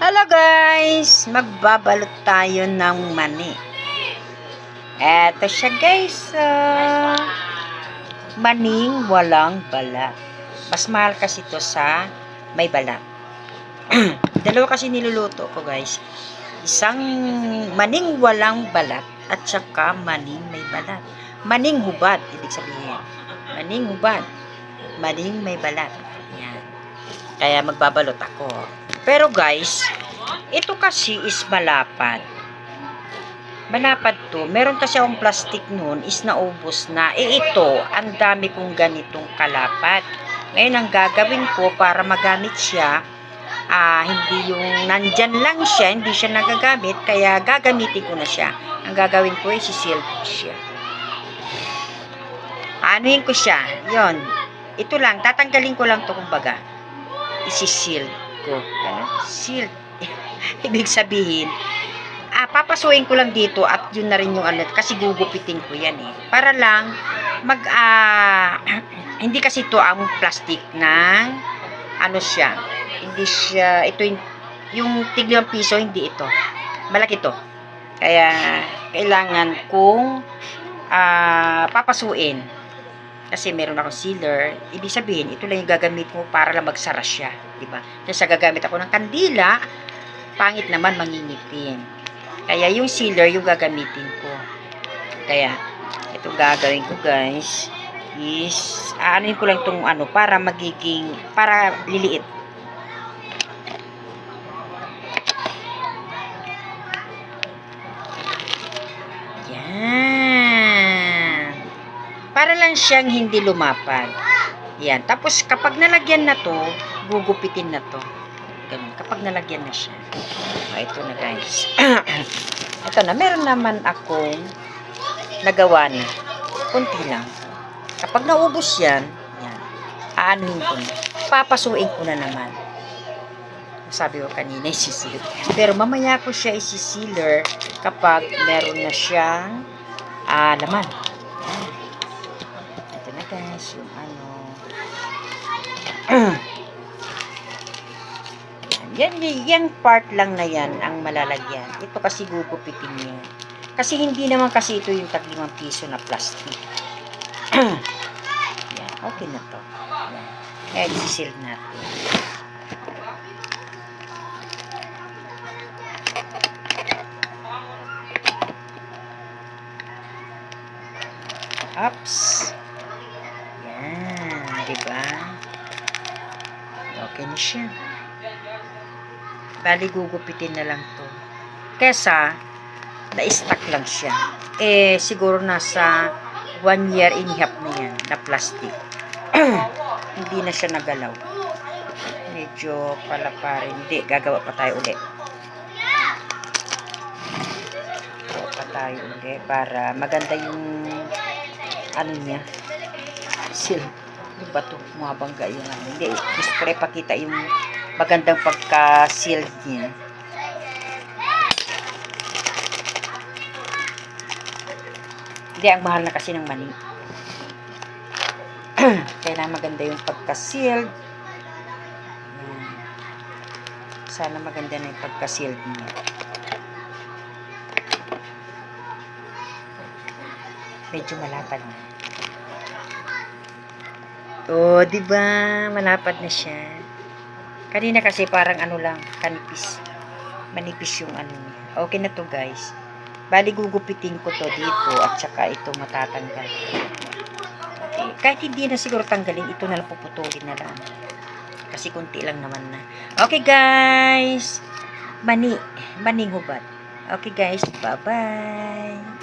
Hello guys! Magbabalot tayo ng mani. Eto siya guys. ah, maning walang balat. Mas mahal kasi to sa may balat. Dalawa kasi niluluto ko guys. Isang maning walang balat at saka maning may balat. Maning hubad, ibig sabihin. Maning hubad. Maning may balat. Yan. Kaya magbabalot ako. Pero guys, ito kasi is malapad. Malapad to. Meron kasi akong plastic noon is naubos na. Eh ito, ang dami kong ganitong kalapad. Ngayon ang gagawin ko para magamit siya, ah, hindi yung nandyan lang siya, hindi siya nagagamit, kaya gagamitin ko na siya. Ang gagawin ko ay sisil ko siya. Anuin ko siya. Yon. Ito lang, tatanggalin ko lang to kumbaga. Isisil ko. Ano? Seal. Ibig sabihin, ah, papasuin ko lang dito at yun na rin yung ano, kasi gugupitin ko yan eh. Para lang, mag, ah, hindi kasi ito ang plastic ng, ano siya, hindi siya, ito yung, yung tiglimang piso, hindi ito. Malaki to. Kaya, kailangan kong, ah, papasuin. Kasi meron akong sealer, ibig sabihin, ito lang yung gagamit mo para lang magsara siya, di ba? Kasi gagamit ako ng kandila, pangit naman mangingipin. Kaya yung sealer yung gagamitin ko. Kaya, ito gagawin ko guys, is, aanin ko lang itong ano, para magiging, para liliit. Yan. Para lang siyang hindi lumapad. Yan. Tapos, kapag nalagyan na to, gugupitin na to. Ganun. Kapag nalagyan na siya. O, ito na guys. ito na. Meron naman akong nagawa na. Kunti lang. Kapag naubos yan, yan. Aanuhin ko na. Papasuin ko na naman. Sabi ko kanina, isisil. Pero mamaya ko siya isisealer kapag meron na siyang ah, laman. Ito na guys, yung ano. yan, yan part lang na yan ang malalagyan. Ito kasi gugupitin niya. Kasi hindi naman kasi ito yung taglimang piso na plastic. yan, okay na to. Yan. Kaya isisil natin. Ups. Yan, di ba? Okay na siya. Bali, gugupitin na lang to. Kesa, na-stuck lang siya. Eh, siguro nasa one year in half na yan, na plastic. Hindi na siya nagalaw. Medyo pala pa. Hindi, gagawa pa tayo uli. Gagawa pa tayo uli para maganda yung ano niya. Sil. Ano ba ito? Mabangga yung ano. Hindi, gusto ko pakita yung magandang pagka-sealed niya. Hindi, ang mahal na kasi ng mani. Kailangan maganda yung pagka-sealed. Sana maganda na yung pagka-sealed niya. Medyo malapad na. Oh, di ba? Malapad na siya. Kanina kasi parang ano lang, kanipis. Manipis yung ano. Okay na to, guys. Bali, gugupitin ko to dito at saka ito matatanggal. Okay. Kahit hindi na siguro tanggalin, ito na lang puputulin na lang. Kasi kunti lang naman na. Okay, guys. Mani. Maning hubad. Okay, guys. Bye-bye.